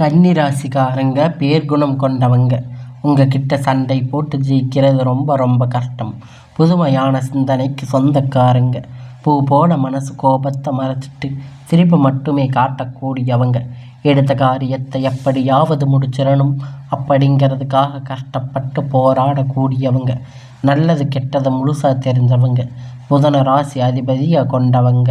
கன்னிராசிக்காரங்க பேர்குணம் கொண்டவங்க. உங்ககிட்ட சண்டை போட்டு ஜெயிக்கிறது ரொம்ப ரொம்ப கஷ்டம். புதுமையான சிந்தனைக்கு சொந்தக்காரங்க. பூ போல மனசு கோபத்தை மறைச்சிட்டு சிரிப்பு மட்டுமே காட்டக்கூடியவங்க. எடுத்த காரியத்தை எப்படியாவது முடிச்சிடணும். அப்படிங்கிறதுக்காக கஷ்டப்பட்டு போராடக்கூடியவங்க. நல்லது கெட்டதை முழுசாக தெரிஞ்சவங்க. புதன ராசி அதிபதியாக கொண்டவங்க.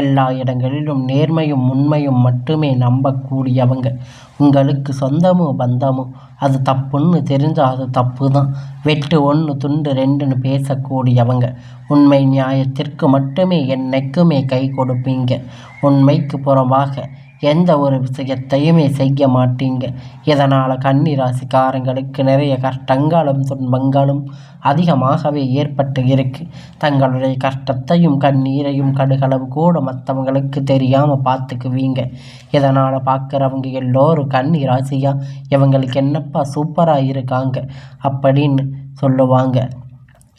எல்லா இடங்களிலும் நேர்மையும் உண்மையும் மட்டுமே நம்பக்கூடியவங்க. உங்களுக்கு சொந்தமோ பந்தமோ அது தப்புன்னு தெரிஞ்சால் அது தப்பு தான் வெட்டு ஒன்று துண்டு ரெண்டுன்னு பேசக்கூடியவங்க. உண்மை நியாயத்திற்கு மட்டுமே என்னைக்குமே கை கொடுப்பீங்க. உண்மைக்கு புறமாக எந்த ஒரு விஷயத்தையுமே செய்ய மாட்டீங்க. இதனால் கன்னிராசிக்காரங்களுக்கு நிறைய கஷ்டங்களும் துன்பங்களும் அதிகமாகவே ஏற்பட்டு இருக்கு. தங்களுடைய கஷ்டத்தையும் கண்ணீரையும் கடுகளவு கூட மற்றவங்களுக்கு தெரியாமல் பார்த்துக்குவீங்க. இதனால் பார்க்குறவங்க எல்லோரும் கன்னிராசியாக இவங்களுக்கு என்னப்பா சூப்பராக இருக்காங்க அப்படின்னு சொல்லுவாங்க.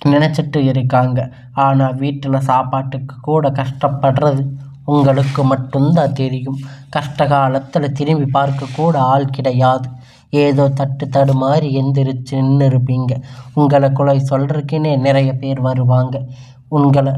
நினச்சிட்டு இருக்காங்க. ஆனால் வீட்டில் சாப்பாட்டுக்கு கூட கஷ்டப்படுறது உங்களுக்கு மட்டும்தான் தெரியும். கஷ்ட காலத்தில் திரும்பி பார்க்க கூட ஆள் கிடையாது. ஏதோ தட்டு தடுமாறி எந்திரிச்சு நின்று இருப்பீங்க உங்களை குறை சொல்கிறதுக்குன்னே நிறைய பேர் வருவாங்க. உங்களை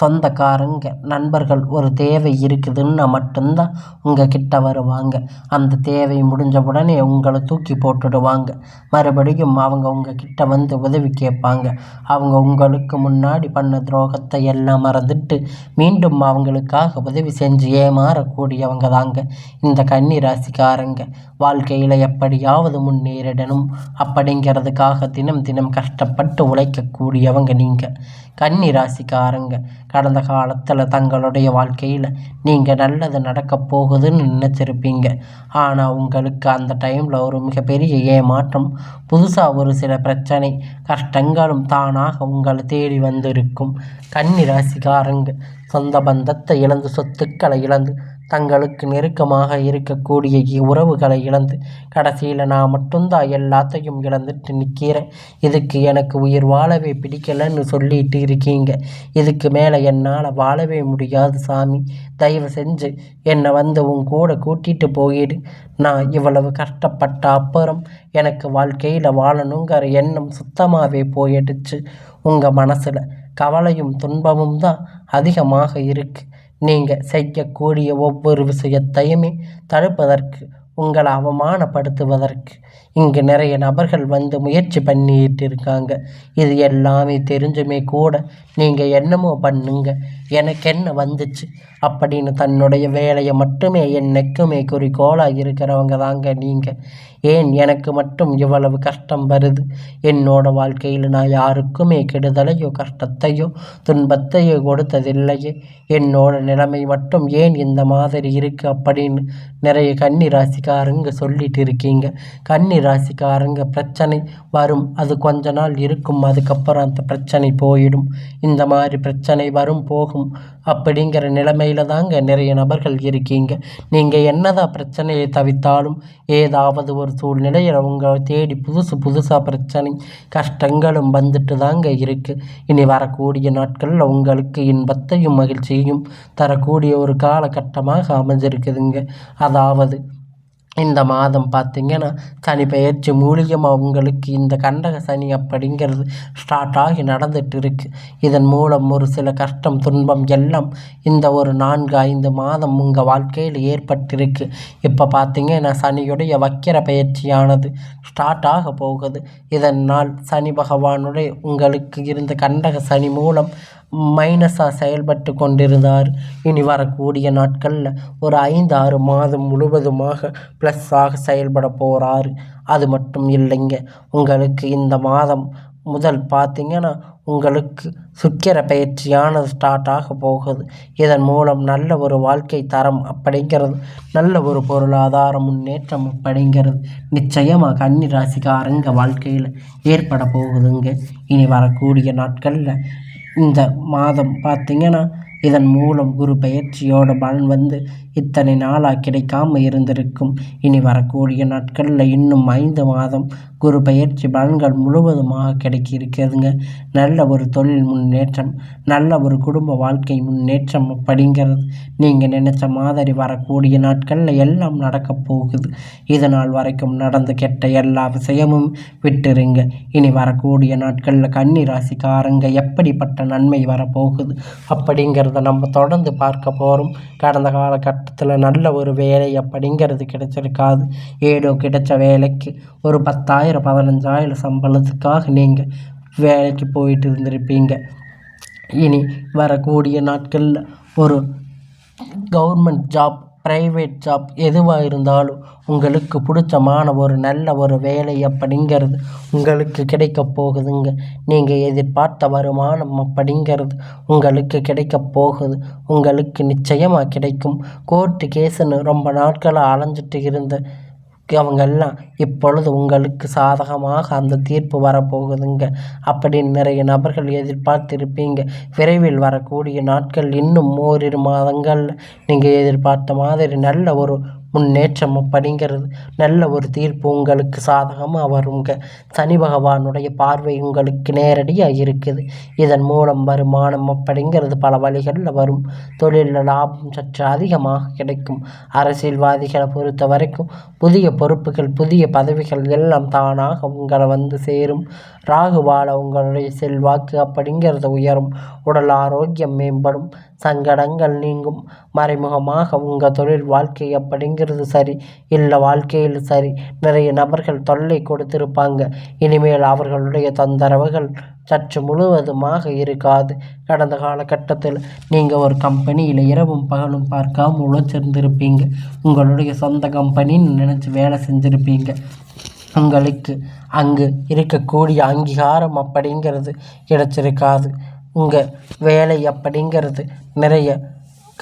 சொந்தக்காரங்க நண்பர்கள் ஒரு தேவை இருக்குதுன்னா மட்டும்தான் உங்கள் கிட்ட வருவாங்க. அந்த தேவை முடிஞ்ச உடனே உங்களை தூக்கி போட்டுடுவாங்க. மறுபடியும் அவங்க உங்கள் கிட்ட வந்து உதவி கேட்பாங்க. அவங்க உங்களுக்கு முன்னாடி பண்ண துரோகத்தை எல்லாம் மறந்துட்டு மீண்டும் அவங்களுக்காக உதவி செஞ்சு ஏமாறக்கூடியவங்க தாங்க இந்த கன்னி ராசிக்காரங்க வாழ்க்கையில் எப்படியாவது முன்னேறிடணும் அப்படிங்கிறதுக்காக தினம் தினம் கஷ்டப்பட்டு உழைக்கக்கூடியவங்க நீங்கள் கன்னி ராசிக்காரங்க கடந்த காலத்தில் தங்களுடைய வாழ்க்கையில் நீங்கள் நல்லது நடக்கப் போகுதுன்னு நினச்சிருப்பீங்க. ஆனால் உங்களுக்கு அந்த டைமில் ஒரு மிகப்பெரிய ஏமாற்றம் புதுசாக ஒரு சில பிரச்சனை கஷ்டங்களும் தானாக உங்களை தேடி வந்திருக்கும் கன்னி ராசிக்காரங்க சொந்த பந்தத்தை இழந்து சொத்துக்களை இழந்து தங்களுக்கு நெருக்கமாக இருக்கக்கூடிய உறவுகளை இழந்து கடைசியில் நான் மட்டும்தான் எல்லாத்தையும் இழந்துட்டு நிற்கிறேன் இதுக்கு எனக்கு உயிர் வாழவே பிடிக்கலைன்னு சொல்லிட்டு இருக்கீங்க. இதுக்கு மேலே என்னால் வாழவே முடியாது சாமி. தயவு செஞ்சு என்னை வந்து உன் கூட கூட்டிகிட்டு போயிடு. நான் இவ்வளவு கஷ்டப்பட்ட அப்புறம் எனக்கு வாழ்க்கையில் வாழணுங்கிற எண்ணம் சுத்தமாகவே போயிடுச்சு. உங்கள் மனசில் கவலையும் துன்பமும் தான் அதிகமாக இருக்குது நீங்கள் செய்யக்கூடிய ஒவ்வொரு விஷயத்தையுமே தடுப்பதற்கு உங்களை அவமானப்படுத்துவதற்கு. இங்கு நிறைய நபர்கள் வந்து முயற்சி பண்ணிட்டு இருக்காங்க. இது எல்லாமே தெரிஞ்சுமே கூட நீங்கள் என்னமோ பண்ணுங்க. எனக்கு என்ன வந்துச்சு? அப்படின்னு தன்னுடைய வேலையை மட்டுமே என்னைக்குமே குறிக்கோளாக இருக்கிறவங்க தாங்க நீங்கள் ஏன் எனக்கு மட்டும் இவ்வளவு கஷ்டம் வருது? என்னோட வாழ்க்கையில் நான் யாருக்குமே கெடுதலையோ கஷ்டத்தையோ துன்பத்தையோ கொடுத்ததில்லையே. என்னோட நிலைமை மட்டும் ஏன் இந்த மாதிரி இருக்குது அப்படின்னு நிறைய கன்னி ராசிக்காரங்க சொல்லிட்டு இருக்கீங்க. கன்னி ராசிக்காரங்க பிரச்சனை வரும் அது கொஞ்ச நாள் இருக்கும் அதுக்கப்புறம் அந்த பிரச்சனை போயிடும். இந்த மாதிரி பிரச்சனை வரும் போகும். அப்படிங்கிற நிலைமையில தாங்க நிறைய நபர்கள் இருக்கீங்க. நீங்கள் என்னதான் பிரச்சனையை தவித்தாலும் ஏதாவது ஒரு சூழ்நிலையில் உங்களை தேடி புதுசு புதுசாக பிரச்சனை கஷ்டங்களும் வந்துட்டு தாங்க இருக்குது இனி வரக்கூடிய நாட்களில் உங்களுக்கு இன்பத்தையும் மகிழ்ச்சியையும் தரக்கூடிய ஒரு காலகட்டமாக அமைஞ்சிருக்குதுங்க. அதாவது இந்த மாதம் பார்த்திங்கன்னா சனி பெயர்ச்சி உங்களுக்கு இந்த கண்டக சனி அப்படிங்கிறது ஸ்டார்ட் ஆகி நடந்துட்டு இருக்குது இதன் மூலம் ஒரு சில கஷ்டம் துன்பம் எல்லாம் இந்த ஒரு நான்கு ஐந்து மாதம் உங்கள் வாழ்க்கையில் ஏற்பட்டிருக்கு. இப்போ பார்த்திங்கன்னா சனியுடைய வக்கிர பயிற்சியானது ஸ்டார்ட் ஆக போகுது. இதனால் சனி பகவானுடைய உங்களுக்கு இருந்த கண்டக சனி மூலம் மைனஸாக செயல்பட்டு கொண்டிருந்தார். இனி வரக்கூடிய நாட்களில் ஒரு ஐந்து ஆறு மாதம் முழுவதுமாக ப்ளஸ்ஸாக செயல்பட போகிறாரு அது மட்டும் இல்லைங்க. உங்களுக்கு இந்த மாதம் முதல் பார்த்திங்கன்னா உங்களுக்கு சுக்கிர பயிற்சியானது ஸ்டார்ட் ஆக போகுது. இதன் மூலம் நல்ல ஒரு வாழ்க்கை தரம் அப்படிங்கிறது நல்ல ஒரு பொருளாதார முன்னேற்றம் அப்படிங்கிறது நிச்சயமாக கன்னி ராசிக்காரங்க வாழ்க்கையில் ஏற்பட போகுதுங்க. இனி வரக்கூடிய நாட்களில் இந்த மாதம் பார்த்திங்கன்னா இதன் மூலம் குரு பயிற்சியோட பலன் வந்து இத்தனை நாளாக கிடைக்காம இருந்திருக்கும். இனி வரக்கூடிய நாட்களில் இன்னும் ஐந்து மாதம் குரு பயிற்சி பலன்கள் முழுவதுமாக கிடைக்க இருக்கிறதுங்க நல்ல ஒரு தொழில் முன்னேற்றம் நல்ல ஒரு குடும்ப வாழ்க்கை முன்னேற்றம் அப்படிங்கிறது நீங்கள் நினச்ச மாதிரி வரக்கூடிய நாட்களில் எல்லாம் நடக்க போகுது. இதனால் வரைக்கும் நடந்து கெட்ட எல்லா விஷயமும் விட்டுருங்க. இனி வரக்கூடிய நாட்களில் கன்னி ராசிக்காரங்க எப்படிப்பட்ட நன்மை வரப்போகுது அப்படிங்கிறத நம்ம தொடர்ந்து பார்க்க போகிறோம் கடந்த காலகட்டத்தில் நல்ல ஒரு வேலை அப்படிங்கிறது கிடைச்சிருக்காது. ஏதோ கிடைச்ச வேலைக்கு ஒரு பத்தாயிரம் பதினஞ்சாயிரம் சம்பளத்துக்காக நீங்கள் வேலைக்கு போயிட்டு இருந்திருப்பீங்க. இனி வரக்கூடிய நாட்களில் ஒரு கவர்மெண்ட் ஜாப் ப்ரைவேட் ஜாப் எதுவாக இருந்தாலும் உங்களுக்கு பிடிச்சமான ஒரு நல்ல ஒரு வேலை அப்படிங்கிறது உங்களுக்கு கிடைக்க போகுதுங்க. நீங்கள் எதிர்பார்த்த வருமானம் அப்படிங்கிறது உங்களுக்கு கிடைக்க போகுது. உங்களுக்கு நிச்சயமாக கிடைக்கும். கோர்ட்டு கேஸுன்னு ரொம்ப நாட்களாக அலைஞ்சிட்டு இருந்த அவங்கெல்லாம் இப்பொழுது உங்களுக்கு சாதகமாக அந்த தீர்ப்பு வரப்போகுதுங்க. அப்படின்னு நிறைய நபர்கள் எதிர்பார்த்திருப்பீங்க. விரைவில் வரக்கூடிய நாட்கள் இன்னும் ஓரிரு மாதங்களில் நீங்கள் எதிர்பார்த்த மாதிரி நல்ல ஒரு முன்னேற்றம் அப்படிங்கிறது நல்ல ஒரு தீர்ப்பு உங்களுக்கு சாதகமாக வருங்க. சனி பகவானுடைய பார்வை உங்களுக்கு நேரடியாக இருக்குது. இதன் மூலம் வருமானம் அப்படிங்கிறது பல வழிகளில் வரும். தொழிலில் லாபம் சற்று அதிகமாக கிடைக்கும். அரசியல்வாதிகளை பொறுத்த வரைக்கும் புதிய பொறுப்புகள் புதிய பதவிகள் எல்லாம் தானாக உங்களை வந்து சேரும். ராகுவால உங்களுடைய செல்வாக்கு அப்படிங்கிறது உயரும். உடல் ஆரோக்கியம் மேம்படும். சங்கடங்கள் நீங்கும். மறைமுகமாக உங்கள் தொழில் வாழ்க்கை அப்படிங்கிறது சரி இல்லை வாழ்க்கையில் சரி நிறைய நபர்கள் தொல்லை கொடுத்திருப்பாங்க. இனிமேல் அவர்களுடைய தொந்தரவுகள் சற்று முழுவதுமாக இருக்காது. கடந்த காலகட்டத்தில் நீங்கள் ஒரு கம்பெனியில் இரவும் பகலும் பார்க்காம உழைச்சிருந்திருப்பீங்க. உங்களுடைய சொந்த கம்பெனின்னு நினச்சி வேலை செஞ்சுருப்பீங்க. உங்களுக்கு அங்கு இருக்கக்கூடிய அங்கீகாரம் அப்படிங்கிறது கிடைச்சிருக்காது. உங்கள் வேலை அப்படிங்கிறது நிறைய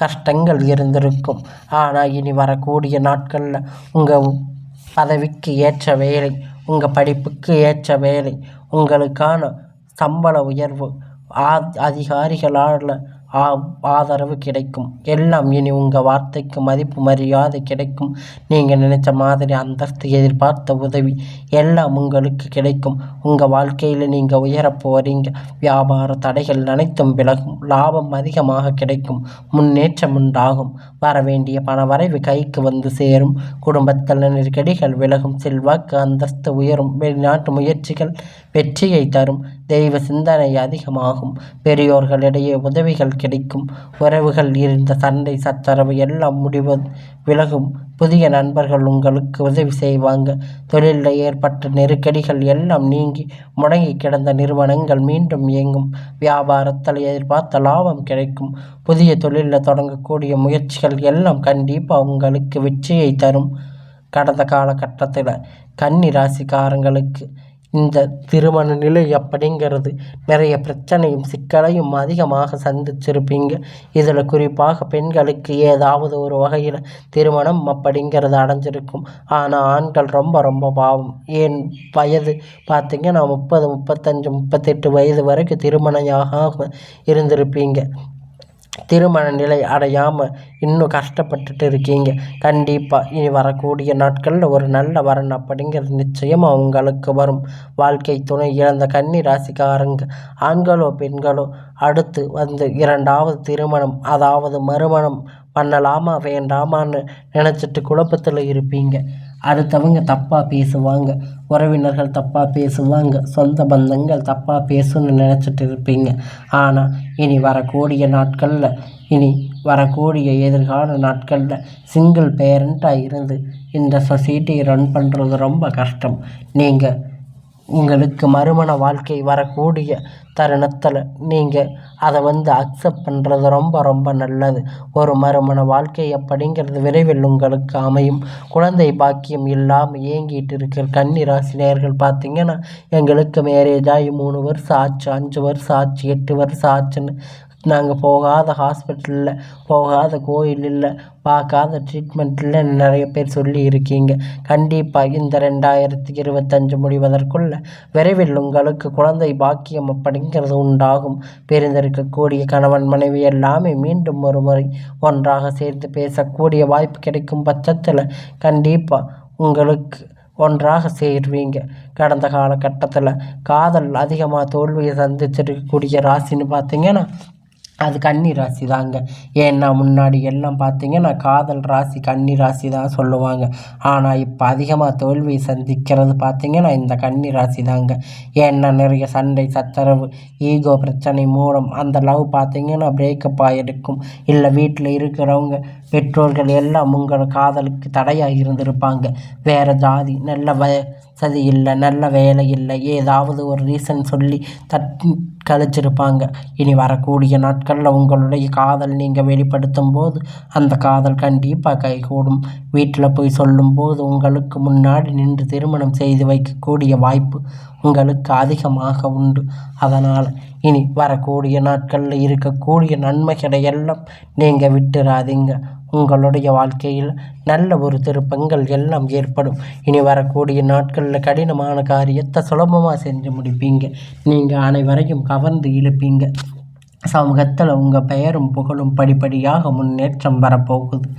கஷ்டங்கள் இருந்திருக்கும். ஆனால் இனி வரக்கூடிய நாட்களில் உங்கள் பதவிக்கு ஏற்ற வேலை உங்கள் படிப்புக்கு ஏற்ற வேலை உங்களுக்கான சம்பள உயர்வு ஆ அதிகாரிகளால் ஆதரவு கிடைக்கும். எல்லாம் இனி உங்கள் வார்த்தைக்கு மதிப்பு மரியாதை கிடைக்கும். நீங்கள் நினச்ச மாதிரி அந்தஸ்து எதிர்பார்த்த உதவி எல்லாம் உங்களுக்கு கிடைக்கும். உங்கள் வாழ்க்கையில் நீங்கள் உயரப் போகிறீங்க வியாபார தடைகள் அனைத்தும் விலகும். லாபம் அதிகமாக கிடைக்கும். முன்னேற்றம் உண்டாகும். வர வேண்டிய பண வரைவு கைக்கு வந்து சேரும். குடும்பத்தில் நெருக்கடிகள் விலகும். செல்வாக்கு அந்தஸ்து உயரும். வெளிநாட்டு முயற்சிகள் வெற்றியை தரும். தெய்வ சிந்தனை அதிகமாகும். பெரியோர்களிடையே உதவிகள் கிடைக்கும். உறவுகள் இருந்த சண்டை சச்சரவு எல்லாம் முடிவது விலகும். புதிய நண்பர்கள் உங்களுக்கு உதவி செய்வாங்க. தொழிலில் ஏற்பட்ட நெருக்கடிகள் எல்லாம் நீங்கி முடங்கி கிடந்த நிறுவனங்கள் மீண்டும் இயங்கும். வியாபாரத்தில் எதிர்பார்த்த லாபம் கிடைக்கும். புதிய தொழிலில் தொடங்கக்கூடிய முயற்சிகள் எல்லாம் கண்டிப்பாக உங்களுக்கு வெற்றியை தரும். கடந்த காலகட்டத்தில் கன்னி ராசிக்காரங்களுக்கு இந்த திருமண நிலை அப்படிங்கிறது நிறைய பிரச்சனையும் சிக்கலையும் அதிகமாக சந்திச்சிருப்பீங்க. இதில் குறிப்பாக பெண்களுக்கு ஏதாவது ஒரு வகையில் திருமணம் அப்படிங்கிறது அடைஞ்சிருக்கும். ஆனால் ஆண்கள் ரொம்ப ரொம்ப பாவம். ஏன் வயது பார்த்திங்கன்னா முப்பது முப்பத்தஞ்சு முப்பத்தெட்டு வயது வரைக்கும் திருமணம் ஆகாமல் இருந்திருப்பீங்க. திருமண நிலை அடையாமல் இன்னும் கஷ்டப்பட்டுட்டு இருக்கீங்க. கண்டிப்பாக இனி வரக்கூடிய நாட்களில் ஒரு நல்ல வரன் அப்படிங்கிறது நிச்சயமாக உங்களுக்கு வரும். வாழ்க்கை துணை இழந்த கன்னி ராசிக்காரங்க ஆண்களோ பெண்களோ அடுத்து வந்து இரண்டாவது திருமணம் அதாவது மறுமணம் பண்ணலாமா வேண்டாமான்னு நினச்சிட்டு குழப்பத்தில் இருப்பீங்க. அடுத்தவங்க தப்பாக பேசுவாங்க. உறவினர்கள் தப்பாக பேசுவாங்க. சொந்த பந்தங்கள் தப்பாக பேசுன்னு நினச்சிட்டு இருப்பீங்க. ஆனால் இனி வரக்கூடிய நாட்களில் இனி வரக்கூடிய எதிர்கால நாட்களில் சிங்கிள் பேரண்ட்டாக இருந்து இந்த சொசைட்டியை ரன் பண்ணுறது ரொம்ப கஷ்டம். நீங்கள் உங்களுக்கு மறுமண வாழ்க்கை வரக்கூடிய தருணத்தில் நீங்கள் அதை வந்து அக்செப்ட் பண்ணுறது ரொம்ப ரொம்ப நல்லது. ஒரு மறுமண வாழ்க்கை அப்படிங்கிறது விரைவில் உங்களுக்கு அமையும். குழந்தை பாக்கியம் இல்லாமல் ஏங்கிட்டு இருக்கிற கன்னி ராசினியர்கள் பார்த்திங்கன்னா எங்களுக்கு மேரேஜ் ஆகி மூணு வருஷம் ஆச்சு அஞ்சு வருஷம் ஆச்சு எட்டு வருஷம் ஆச்சுன்னு நாங்கள் போகாத ஹாஸ்பிட்டலில் போகாத கோயிலில் பார்க்காத ட்ரீட்மெண்ட்டில் நிறைய பேர் சொல்லி இருக்கீங்க கண்டிப்பாக இந்த ரெண்டாயிரத்தி இருபத்தஞ்சு முடிவதற்குள்ள விரைவில் உங்களுக்கு குழந்தை பாக்கியம் அப்படிங்கிறது உண்டாகும். பிரிந்திருக்கக்கூடிய கணவன் மனைவி எல்லாமே மீண்டும் ஒரு முறை ஒன்றாக சேர்ந்து பேசக்கூடிய வாய்ப்பு கிடைக்கும் பட்சத்தில் கண்டிப்பாக உங்களுக்கு ஒன்றாக சேருவீங்க. கடந்த காலகட்டத்தில் காதல் அதிகமாக தோல்வியை சந்திச்சிருக்கக்கூடிய ராசின்னு பார்த்தீங்கன்னா அது கன்னி ராசி தாங்க ஏன்னா முன்னாடி எல்லாம் பார்த்தீங்கன்னா காதல் ராசி கன்னி ராசி தான் சொல்லுவாங்க. ஆனால் இப்போ அதிகமாக தோல்வியை சந்திக்கிறது பார்த்தீங்கன்னா இந்த கன்னி ராசி தாங்க ஏன்னா நிறைய சண்டை சச்சரவு ஈகோ பிரச்சனை மூலம் அந்த லவ் பார்த்தீங்கன்னா பிரேக்கப் ஆகிருக்கும் இல்லை வீட்டில் இருக்கிறவங்க பெற்றோர்கள் எல்லாம் உங்கள் காதலுக்கு தடையாக இருந்திருப்பாங்க. வேறு ஜாதி நல்ல சதி இல்லை நல்ல வேலை இல்லை ஏதாவது ஒரு ரீசன் சொல்லி தட்டி கழிச்சிருப்பாங்க. இனி வரக்கூடிய நாட்களில் உங்களுடைய காதல் நீங்கள் வெளிப்படுத்தும் போது அந்த காதல் கண்டிப்பாக கைகூடும். வீட்டில் போய் சொல்லும்போது உங்களுக்கு முன்னாடி நின்று திருமணம் செய்து வைக்கக்கூடிய வாய்ப்பு உங்களுக்கு அதிகமாக உண்டு. அதனால் இனி வரக்கூடிய நாட்களில் இருக்கக்கூடிய நன்மைகளை எல்லாம் நீங்கள் விட்டுறாதீங்க. உங்களுடைய வாழ்க்கையில் நல்ல ஒரு திருப்பங்கள் எல்லாம் ஏற்படும். இனி வரக்கூடிய நாட்களில் கடினமான காரியத்தை சுலபமாக செஞ்சு முடிப்பீங்க. நீங்கள் அனைவரையும் கவர்ந்து இழுப்பீங்க. சமூகத்தில் உங்கள் பெயரும் புகழும் படிப்படியாக முன்னேற்றம் வரப்போகுது.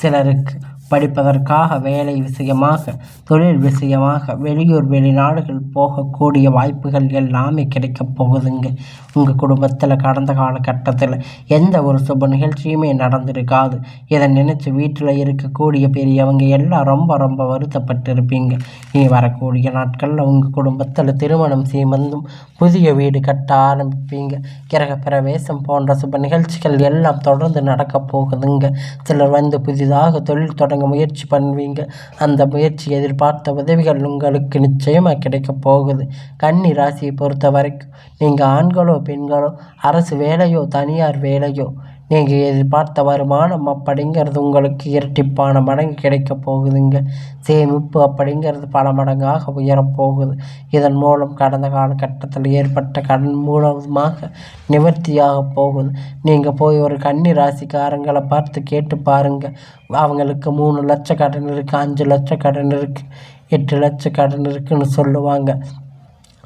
சிலருக்கு படிப்பதற்காக வேலை விஷயமாக தொழில் விஷயமாக வெளியூர் வெளிநாடுகள் போகக்கூடிய வாய்ப்புகள் எல்லாமே கிடைக்கப் போகுதுங்க. உங்கள் குடும்பத்தில் கடந்த காலகட்டத்தில் எந்த ஒரு சுப நிகழ்ச்சியுமே நடந்திருக்காது. இதை நினச்சி வீட்டில் இருக்கக்கூடிய பெரியவங்க எல்லாம் ரொம்ப ரொம்ப வருத்தப்பட்டு இருப்பீங்க இனி வரக்கூடிய நாட்களில் உங்கள் குடும்பத்தில் திருமணம் சீமந்தும் புதிய வீடு கட்ட ஆரம்பிப்பீங்க. கிரக பிரவேசம் போன்ற சுப நிகழ்ச்சிகள் எல்லாம் தொடர்ந்து நடக்கப் போகுதுங்க. சிலர் வந்து புதிதாக தொழில் தொடங்க முயற்சி பண்ணுவீங்க. அந்த முயற்சி எதிர்பார்த்த உதவிகள் உங்களுக்கு நிச்சயமாக கிடைக்க போகுது. கன்னி ராசியை பொறுத்த வரைக்கும் நீங்கள் ஆண்களோ பெண்களோ அரசு வேலையோ தனியார் வேலையோ நீங்கள் எதிர்பார்த்த வருமானம் அப்படிங்கிறது உங்களுக்கு இரட்டிப்பான மடங்கு கிடைக்க போகுதுங்க. சேமிப்பு அப்படிங்கிறது பல மடங்காக உயரப்போகுது இதன் மூலம் கடந்த காலகட்டத்தில் ஏற்பட்ட கடன் மூலமாக நிவர்த்தியாக போகுது. நீங்கள் போய் ஒரு கன்னி ராசிக்காரங்களை பார்த்து கேட்டு பாருங்கள் அவங்களுக்கு மூணு லட்ச கடன் இருக்குது அஞ்சு லட்ச கடன் இருக்குது எட்டு லட்ச கடன் இருக்குதுன்னு சொல்லுவாங்க.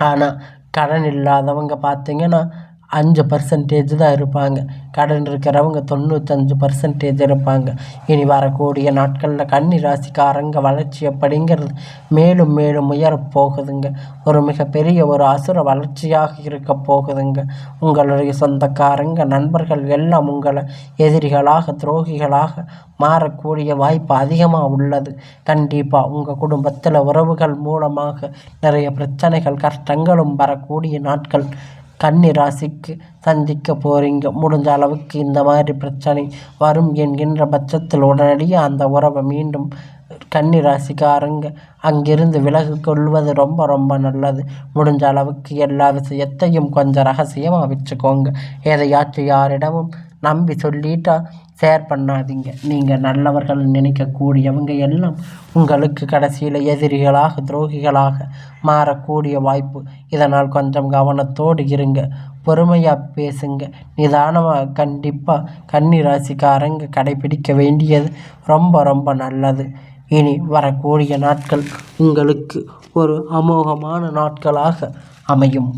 ஆனால் கடன் இல்லாதவங்க பார்த்தீங்கன்னா அஞ்சு பர்சன்டேஜ் தான் இருப்பாங்க. கடன் இருக்கிறவங்க தொண்ணூத்தஞ்சு பர்சன்டேஜ் இருப்பாங்க. இனி வரக்கூடிய நாட்களில் கன்னி ராசிக்காரங்க வளர்ச்சி அப்படிங்கிறது மேலும் மேலும் உயரப் போகுதுங்க. ஒரு மிகப்பெரிய ஒரு அசுர வளர்ச்சியாக இருக்க போகுதுங்க. உங்களுடைய சொந்தக்காரங்க நண்பர்கள் எல்லாம் உங்களை எதிரிகளாக துரோகிகளாக மாறக்கூடிய வாய்ப்பு அதிகமாக உள்ளது. கண்டிப்பாக உங்கள் குடும்பத்தில் உறவுகள் மூலமாக நிறைய பிரச்சனைகள் கஷ்டங்களும் வரக்கூடிய நாட்கள் கன்னி ராசிக்கு சந்திக்க போகிறீங்க முடிஞ்ச அளவுக்கு இந்த மாதிரி பிரச்சனை வரும் என்கின்ற பட்சத்தில் உடனடியாக அந்த உறவை மீண்டும் கன்னி ராசிக்காரங்க அங்கிருந்து விலகு கொள்வது ரொம்ப ரொம்ப நல்லது. முடிஞ்ச அளவுக்கு எல்லா விஷயத்தையும் கொஞ்சம் ரகசியமாக வச்சுக்கோங்க. எதையாச்சும் யாரிடமும் நம்பி சொல்லிட்டா ஷேர் பண்ணாதீங்க. நீங்கள் நல்லவர்கள் நினைக்கக்கூடியவங்க எல்லாம் உங்களுக்கு கடைசியில் எதிரிகளாக துரோகிகளாக மாறக்கூடிய வாய்ப்பு. இதனால் கொஞ்சம் கவனத்தோடு இருங்க. பொறுமையாக பேசுங்க. நிதானமாக கண்டிப்பாக கன்னிராசிக்காரங்க கடைபிடிக்க வேண்டியது ரொம்ப ரொம்ப நல்லது. இனி வரக்கூடிய நாட்கள் உங்களுக்கு ஒரு அமோகமான நாட்களாக அமையும்.